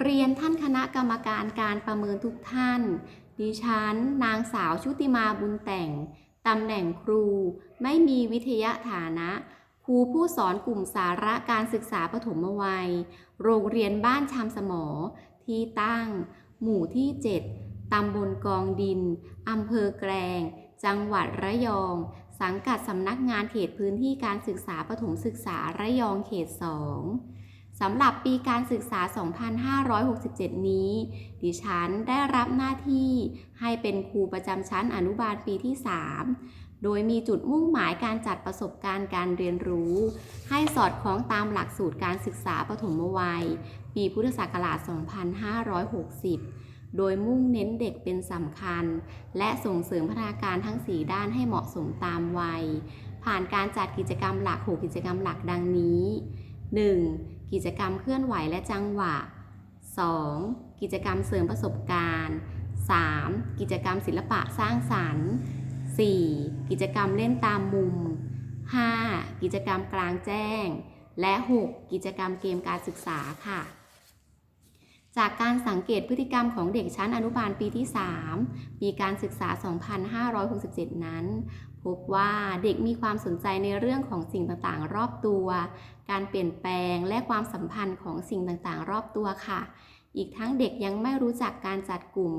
เรียนท่านคณะกรรมการการประเมินทุกท่าน ดิฉัน นางสาวชุติมาบุญแต่ง ตำแหน่งครู ไม่มีวิทยาฐานะ ครูผู้สอนกลุ่มสาระการศึกษาปฐมวัย โรงเรียนบ้านชามสมอ ที่ตั้ง หมู่ที่ 7 ตำบลกองดิน อำเภอแกลง จังหวัดระยอง สังกัดสำนักงานเขตพื้นที่การศึกษาปฐมศึกษาระยองเขต 2 สำหรับปีการศึกษา 2567 นี้ ดิฉันได้รับหน้าที่ให้เป็นครูประจำชั้นอนุบาลปีที่ 3 โดยมีจุดมุ่งหมายการจัดประสบการณ์การเรียนรู้ ให้สอดคล้องตามหลักสูตรการศึกษาปฐมวัย ปีพุทธศักราช 2560 โดยมุ่งเน้นเด็กเป็นสำคัญ และส่งเสริมพัฒนาการทั้ง 4 ด้านให้เหมาะสมตามวัย ผ่านการจัดกิจกรรมหลัก 6 กิจกรรมหลักดังนี้ 1. กิจกรรมเคลื่อนไหวและจังหวะ 2. กิจกรรมเสริมประสบการณ์ 3. กิจกรรมศิลปะสร้างสรรค์ 4. กิจกรรมเล่นตามมุม 5. กิจกรรมกลางแจ้ง และ 6. กิจกรรมเกมการศึกษาค่ะ จากการสังเกตพฤติกรรมของเด็กชั้นอนุบาลปีที่ 3 ปีการศึกษา 2567 นั้น พบว่าเด็กมีความสนใจในเรื่องของสิ่งต่างๆ รอบตัว การเปลี่ยนแปลงและความสัมพันธ์ของสิ่งต่างๆ รอบตัวค่ะ อีกทั้งเด็กยังไม่รู้จักการจัดกลุ่ม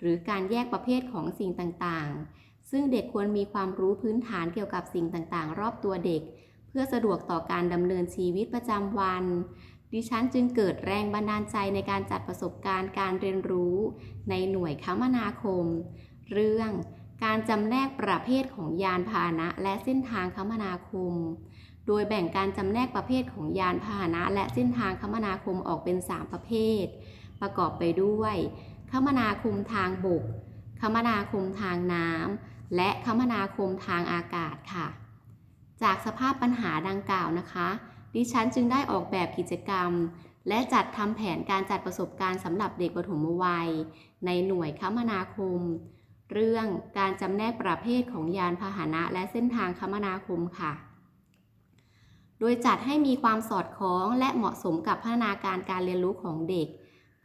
หรือการแยกประเภทของสิ่งต่างๆ ซึ่งเด็กควรมีความรู้พื้นฐานเกี่ยวกับสิ่งต่างๆ รอบตัวเด็ก เพื่อสะดวกต่อการดำเนินชีวิตประจำวัน ดิฉันจึงเกิดแรงบันดาลใจในการจัดประสบการณ์การเรียนรู้ ในหน่วยคมนาคม เรื่อง การจำแนกประเภทของยานพาหนะและเส้นทางคมนาคม โดยแบ่งการจำแนกประเภทของยานพาหนะและเส้นทางคมนาคมออกเป็น 3 ประเภท ประกอบไปด้วย คมนาคมทางบก คมนาคมทางน้ำ และคมนาคมทางอากาศค่ะ จากสภาพปัญหาดังกล่าวนะคะ ดิฉันจึงได้ออกแบบกิจกรรม และจัดทำแผนการจัดประสบการณ์สำหรับเด็กปฐมวัย ในหน่วยคมนาคม เรื่องการจำแนกประเภทของยานพาหนะและเส้นทางคมนาคมค่ะ โดยจัดให้มีความสอดคล้องและเหมาะสมกับพัฒนาการการเรียนรู้ของเด็ก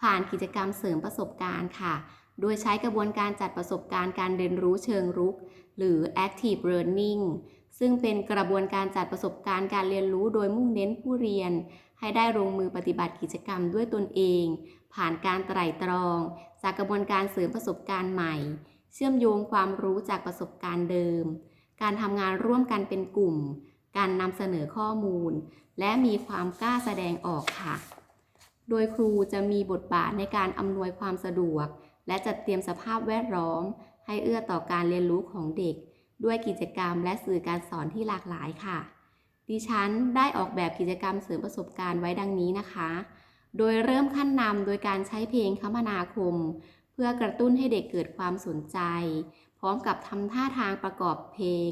ผ่านกิจกรรมเสริมประสบการณ์ค่ะ โดยใช้กระบวนการจัดประสบการณ์การเรียนรู้เชิงรุก หรือ active learning ซึ่งเป็นกระบวนการจัดประสบการณ์การเรียนรู้โดยมุ่งเน้นผู้เรียน ให้ได้ลงมือปฏิบัติกิจกรรมด้วยตนเอง ผ่านการไตร่ตรอง จากกระบวนการเสริมประสบการณ์ใหม่ เชื่อมโยงความรู้จากประสบการณ์เดิม การทำงานร่วมกันเป็นกลุ่ม การนำเสนอข้อมูล และมีความกล้าแสดงออกค่ะ โดยครูจะมีบทบาทในการอำนวยความสะดวก และจัดเตรียมสภาพแวดล้อม ให้เอื้อต่อการเรียนรู้ของเด็ก ด้วยกิจกรรมและสื่อการสอนที่หลากหลายค่ะ ดิฉันได้ออกแบบกิจกรรมเสริมประสบการณ์ไว้ดังนี้นะคะโดยเริ่มขั้นนำโดยการใช้เพลงคมนาคม พื่อกระตุ้นให้เด็กเกิดความสนใจ พร้อมกับทำท่าทางประกอบเพลง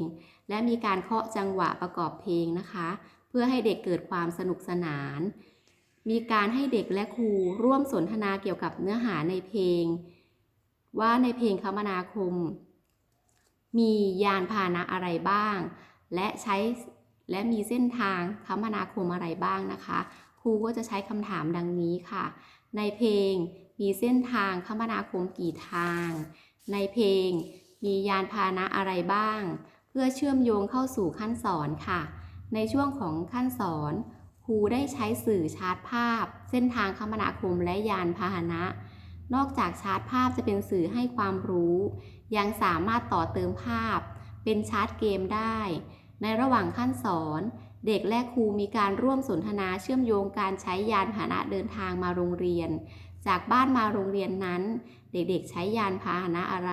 และมีการเคาะจังหวะประกอบเพลงนะคะ เพื่อให้เด็กเกิดความสนุกสนาน มีการให้เด็กและครูร่วมสนทนาเกี่ยวกับเนื้อหาในเพลง ว่าในเพลงคมนาคม มียานพาหนะอะไรบ้าง และใช้และมีเส้นทางคมนาคมอะไรบ้างนะคะ ครูก็จะใช้คำถามดังนี้ค่ะ ในเพลง มีเส้นทางคมนาคมกี่ทาง ในเพลง มียานพาหนะอะไรบ้าง เพื่อเชื่อมโยงเข้าสู่ขั้นสอนค่ะ ในช่วงของขั้นสอนครูได้ใช้สื่อชาร์จภาพ เส้นทางคมนาคมและยานพาหนะ นอกจากชาร์จภาพจะเป็นสื่อให้ความรู้ ยังสามารถต่อเติมภาพ เป็นชาร์จเกมได้ ในระหว่างขั้นสอน เด็กและครูมีการร่วมสนทนาเชื่อมโยงการใช้ยานพาหนะเดินทางมาโรงเรียน จากบ้านมาโรงเรียนนั้น เด็กๆใช้ยานพาหนะอะไร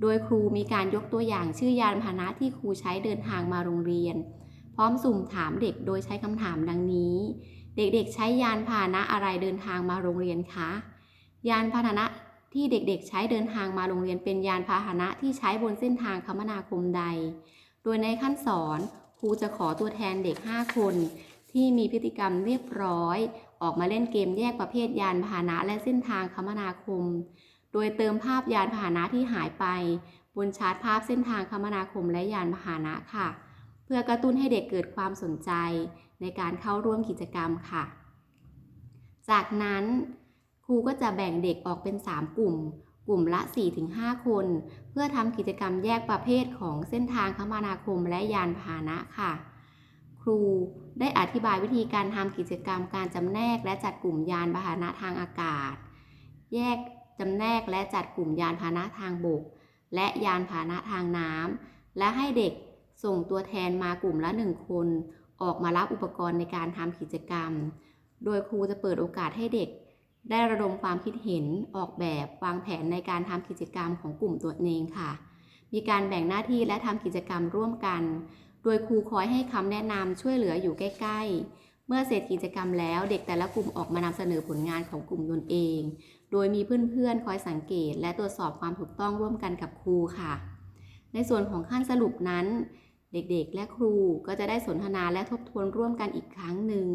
โดยครูมีการยกตัวอย่างชื่อยานพาหนะที่ครูใช้เดินทางมาโรงเรียน พร้อมสุ่มถามเด็กโดยใช้คำถามดังนี้ เด็กๆใช้ยานพาหนะอะไรเดินทางมาโรงเรียนคะ ยานพาหนะที่เด็กๆ ใช้เดินทางมาโรงเรียนเป็นยานพาหนะที่ใช้บนเส้นทางคมนาคมใด โดยในขั้นสอนครูจะขอตัวแทนเด็ก 5 คน ที่มีพฤติกรรมเรียบร้อย ออกมาเล่นเกมแยกประเภทยานพาหนะและเส้นทางคมนาคม โดยเติมภาพยานพาหนะที่หายไป บนชาร์ตภาพเส้นทางคมนาคมและยานพาหนะค่ะ เพื่อกระตุ้นให้เด็กเกิดความสนใจในการเข้าร่วมกิจกรรมค่ะ จากนั้นครูก็จะแบ่งเด็กออกเป็น 3 กลุ่ม กลุ่มละ 4-5 คน เพื่อทำกิจกรรมแยกประเภทของเส้นทางคมนาคมและยานพาหนะค่ะ ครูได้อธิบายวิธีการทำกิจกรรมการจำแนกและจัดกลุ่มยานพาหนะทางอากาศ แยกจำแนกและจัดกลุ่มยานพาหนะทางบก และยานพาหนะทางน้ำและให้เด็กส่งตัวแทนมากลุ่มละหนึ่งคน ออกมารับอุปกรณ์ในการทำกิจกรรม โดยครูจะเปิดโอกาสให้เด็ก ได้ระดมความคิดเห็นออกแบบวางแผนในการทำกิจกรรมของกลุ่มตัวเองค่ะ มีการแบ่งหน้าที่และทำกิจกรรมร่วมกัน โดยครูคอยให้คำแนะนำช่วยเหลืออยู่ใกล้ ๆ เมื่อเสร็จกิจกรรมแล้วเด็กแต่ละกลุ่มออกมานำเสนอผลงานของกลุ่มตนเอง โดยมีเพื่อนๆ คอยสังเกต และตรวจสอบความถูกต้องร่วมกันกับครูค่ะ ในส่วนของขั้นสรุปนั้น เด็กๆ และครูก็จะได้สนทนาและทบทวนร่วมกันอีกครั้งหนึ่ง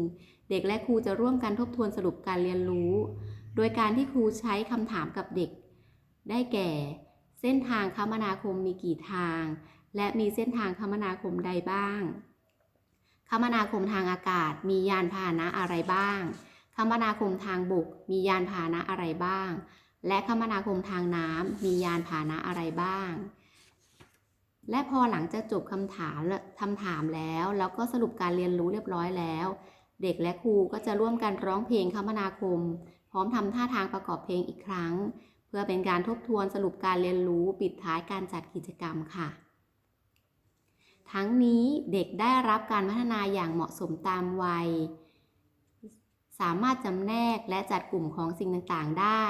เด็กและครูจะร่วมกันทบทวนสรุปการเรียนรู้ โดยการที่ครูใช้คำถามกับเด็ก ได้แก่ เส้นทางคมนาคมมีกี่ทาง และมีเส้นทางคมนาคมใดบ้าง คมนาคมทางอากาศมียานพาหนะอะไรบ้าง คมนาคมทางบกมียานพาหนะอะไรบ้าง และคมนาคมทางน้ำมียานพาหนะอะไรบ้าง และพอหลังจากจบคำถามคำถามแล้ว แล้วก็สรุปการเรียนรู้เรียบร้อยแล้ว เด็กและครูก็จะร่วมกันร้องเพลงคมนาคม พร้อมทำท่าทางประกอบเพลงอีกครั้ง เพื่อเป็นการทบทวนสรุปการเรียนรู้ปิดท้ายการจัดกิจกรรมค่ะ ทั้งนี้เด็กได้รับการพัฒนาอย่างเหมาะสมตามวัย สามารถจำแนกและจัดกลุ่มของสิ่งต่างๆ ได้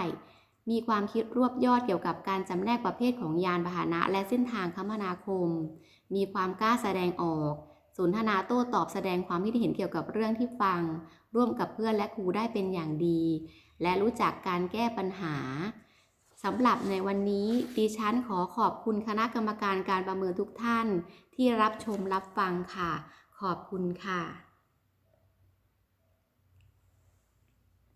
มีความคิดรวบยอดเกี่ยวกับการจำแนกประเภทของยานพาหนะและเส้นทางคมนาคม มีความกล้าแสดงออก สนทนาโต้ตอบแสดงความคิดเห็นเกี่ยวกับเรื่องที่ฟัง ร่วมกับเพื่อนและครูได้เป็นอย่างดี และรู้จักการแก้ปัญหา สำหรับในวันนี้ดิฉันขอขอบคุณคณะกรรมการการประเมินทุกท่านที่รับชมรับฟังค่ะ ขอบคุณค่ะ